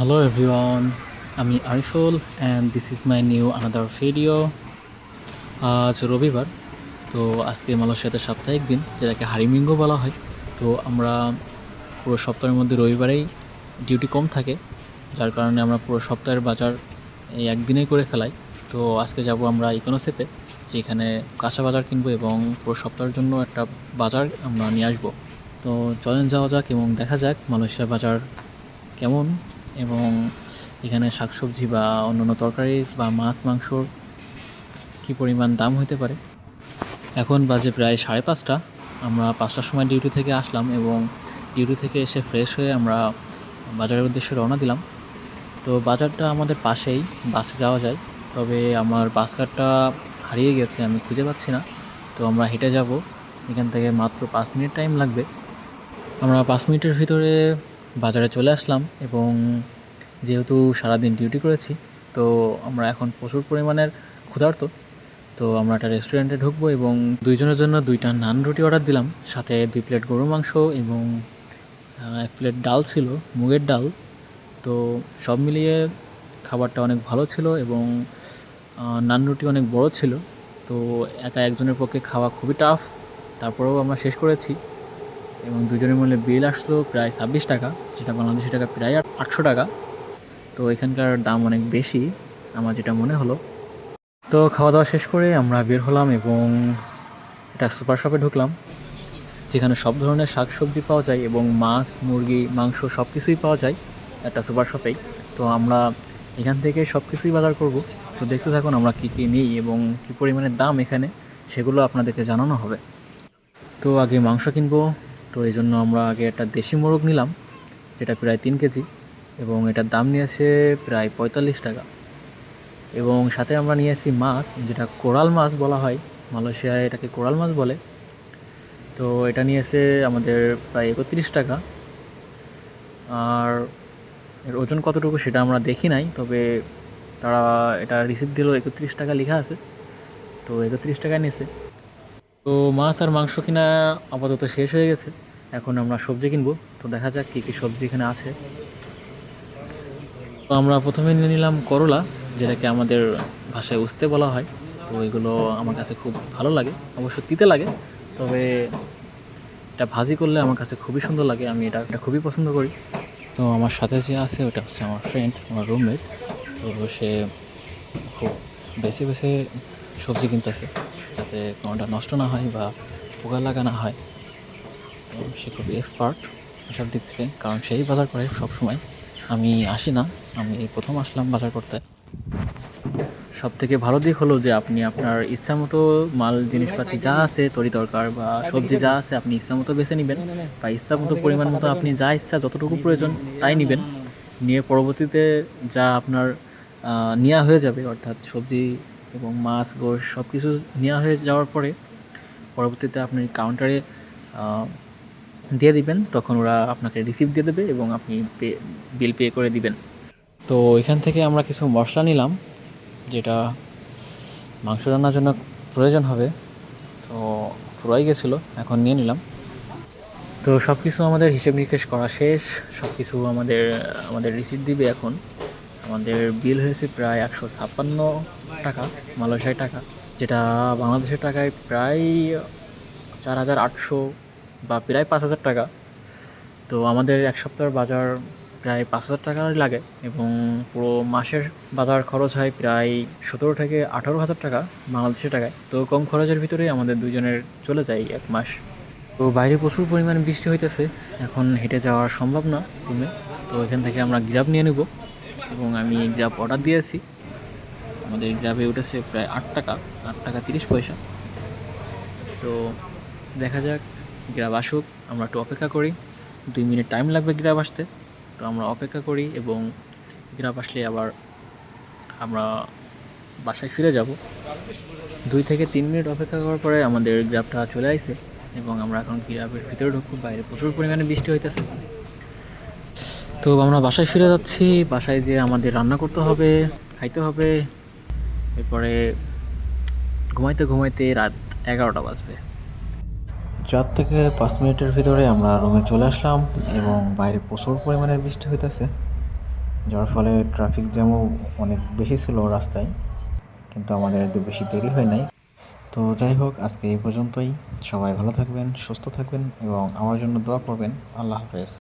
Hello everyone, আমি Ariful and this is my new another video আজ রবিবার তো আজকে মালয়েশিয়াতে সাপ্তাহিক দিন যেটাকে হারিমিঙ্গো বলা হয়। তো আমরা পুরো সপ্তাহের মধ্যে রবিবারেই ডিউটি কম থাকে যার কারণে আমরা পুরো সপ্তাহের বাজার এই একদিনেই করে ফেলাই। তো আজকে যাব আমরা ইকোনোসেপে যেখানে কাঁচা বাজার কিনবো এবং পুরো সপ্তাহের জন্য একটা বাজার আমরা নিয়ে আসব। তো চলেন যাওয়া যাক এবং দেখা যাক মালয়েশিয়ার বাজার কেমন। এবং এখানে শাকসবজি বা অন্যান্য তরকারি বা মাছ মাংসর কী পরিমাণ দাম হতে পারে? এখন বাজে প্রায় সাড়ে পাঁচটা। আমরা পাঁচটার সময় ডিউটি থেকে আসলাম এবং ডিউটি থেকে এসে ফ্রেশ হয়ে আমরা বাজারের উদ্দেশ্যে রওনা দিলাম। তো বাজারটা আমাদের পাশেই, বাসে যাওয়া যায়। তবে আমার বাস কার্ডটা হারিয়ে গেছে, আমি খুঁজে পাচ্ছি না। তো আমরা হেঁটে যাব। এখান থেকে মাত্র পাঁচ মিনিট টাইম লাগবে। আমরা পাঁচ মিনিটের ভিতরে বাজারে চলে আসলাম এবং যেহেতু সারাদিন ডিউটি করেছি, তো আমরা এখন প্রচুর পরিমাণের ক্ষুধার্ত। তো আমরা একটা রেস্টুরেন্টে ঢুকবো এবং দুইজনের জন্য দুইটা নান রুটি অর্ডার দিলাম। সাথে দুই প্লেট গরুর মাংস এবং এক প্লেট ডাল ছিল, মুগের ডাল। তো সব মিলিয়ে খাবারটা অনেক ভালো ছিল এবং নান রুটি অনেক বড় ছিল। তো একা একজনের পক্ষে খাওয়া খুবই টাফ তারপরেও আমরা শেষ করেছি। এবং দুজনের মূল্যে বিল আসলো প্রায় ছাব্বিশ টাকা, যেটা বাংলাদেশি টাকা প্রায় আটশো টাকা। তো এখানকার দাম অনেক বেশি, আমার যেটা মনে হলো। তো খাওয়া দাওয়া শেষ করে আমরা বের হলাম এবং একটা সুপার শপে ঢুকলাম, যেখানে সব ধরনের শাকসবজি পাওয়া যায় এবং মাছ, মুরগি, মাংস সব কিছুই পাওয়া যায় একটা সুপার শপেই। তো আমরা এখান থেকে সব কিছুই বাজার করব। তো দেখতে থাকুন আমরা কী কী নিই এবং কী পরিমাণের দাম এখানে, সেগুলো আপনাদেরকে জানানো হবে। তো আগে মাংস কিনবো তো এই জন্য আমরা আগে একটা দেশি মোরগ নিলাম, যেটা প্রায় তিন কেজি, এবং এটার দাম নিয়েছে প্রায় পঁয়তাল্লিশ টাকা। এবং সাথে আমরা নিয়েছি মাছ, যেটা কোরাল মাছ বলা হয়, মালয়েশিয়ায় এটাকে কোরাল মাছ বলে। তো এটা নিয়েছে আমাদের প্রায় একত্রিশ টাকা। আর এর ওজন কতটুকু সেটা আমরা দেখি নাই, তবে তারা এটা রিসিপ্ট দিল একত্রিশ টাকা লেখা আছে, তো একত্রিশ টাকা নিয়েছে। তো মাছ আর মাংস কিনা আপাতত শেষ হয়ে গেছে। এখন আমরা সবজি কিনবো। তো দেখা যাক কী কী সবজি এখানে আছে। তো আমরা প্রথমে নিয়ে নিলাম করলা, যেটাকে আমাদের ভাষায় উস্তে বলা হয়। তো এগুলো আমার কাছে খুব ভালো লাগে, অবশ্য তিতে লাগে, তবে এটা ভাজি করলে আমার কাছে খুবই সুন্দর লাগে, আমি এটা এটা খুবই পছন্দ করি। তো আমার সাথে যে আছে, ওটা হচ্ছে আমার ফ্রেন্ড আমার রুমমেট তো সে খুব বেছে বেছে সবজি কিনতেছে, যাতে কোনোটা নষ্ট না হয় বা পোকা লাগা না হয়। সে খুবই এক্সপার্ট এসব দিক থেকে, কারণ সেই বাজার করে সব সময় আমি আসি না, আমি এই প্রথম আসলাম বাজার করতে। সব থেকে ভালো দিক হলো যে আপনি আপনার ইচ্ছা মতো মাল, জিনিসপাতি যা আছে, তরি তরকার বা সবজি যা আছে, আপনি ইচ্ছা মতো বেছে নেবেন বা ইচ্ছা মতো পরিমাণ মতো আপনি যা ইচ্ছা যতটুকু প্রয়োজন তাই নেবেন। নিয়ে পরবর্তীতে যা আপনার নেওয়া হয়ে যাবে, অর্থাৎ সবজি এবং মাছ, গোশ সব কিছু নেওয়া হয়ে যাওয়ার পরে, পরবর্তীতে আপনি কাউন্টারে দিয়ে দিবেন, তখন ওরা আপনাকে রিসিপ্ট দিয়ে দেবে এবং আপনি পে বিল পে করে দিবেন। তো এখান থেকে আমরা কিছু মশলা নিলাম, যেটা মাংস রান্নার জন্য প্রয়োজন হবে। তো ফুরাই গেছিল, এখন নিয়ে নিলাম। তো সব কিছু আমাদের হিসেব নিকেশ করা শেষ সব কিছু আমাদের আমাদের রিসিপ্ট দিবে এখন। আমাদের বিল হয়েছে প্রায় একশো ছাপ্পান্ন টাকা, মালয়েশিয়ার টাকা, যেটা বাংলাদেশের টাকায় প্রায় চার হাজার আটশো বা প্রায় পাঁচ হাজার টাকা। তো আমাদের এক সপ্তাহের বাজার প্রায় পাঁচ হাজার টাকারই লাগে এবং পুরো মাসের বাজার খরচ হয় প্রায় সতেরো থেকে আঠারো হাজার টাকা বাংলাদেশের টাকায়। তো কম খরচের ভিতরেই আমাদের দুজনের চলে যায় এক মাস। তো বাইরে প্রচুর পরিমাণে বৃষ্টি হইতেছে, এখন হেঁটে যাওয়া সম্ভব না রুমে। তো এখান থেকে আমরা গ্রাব নিয়ে নেব এবং আমি গ্রাব অর্ডার দিয়েছি। আমাদের গ্রাবে উঠেছে প্রায় আট টাকা আট টাকা তিরিশ পয়সা। তো দেখা যাক গ্রাব আসুক, আমরা একটু অপেক্ষা করি। দুই মিনিট টাইম লাগবে গ্রাব আসতে, তো আমরা অপেক্ষা করি এবং গ্রাব আসলে আবার আমরা বাসায় ফিরে যাব। দুই থেকে তিন মিনিট অপেক্ষা করার পরে আমাদের গ্রাবটা চলে আসে এবং আমরা এখন গ্রাবের ভিতরে ঢুকবো, বাইরে প্রচুর পরিমাণে বৃষ্টি হইতেছে। তো আমরা বাসায় ফিরে যাচ্ছি, বাসায় যে আমাদের রান্না করতে হবে, খাইতে হবে। এরপরে ঘুমাইতে ঘুমাইতে রাত এগারোটা বাজবে। চার থেকে পাঁচ মিনিটের ভিতরে আমরা রুমে চলে আসলাম এবং বাইরে প্রচুর পরিমাণে বৃষ্টি হইতেছে, যার ফলে ট্রাফিক জ্যামও অনেক বেশি ছিল রাস্তায়, কিন্তু আমাদের এত বেশি দেরি হয় নাই। তো যাই হোক, আজকে এই পর্যন্তই। সবাই ভালো থাকবেন, সুস্থ থাকবেন এবং আমার জন্য দোয়া করবেন। আল্লাহ হাফেজ।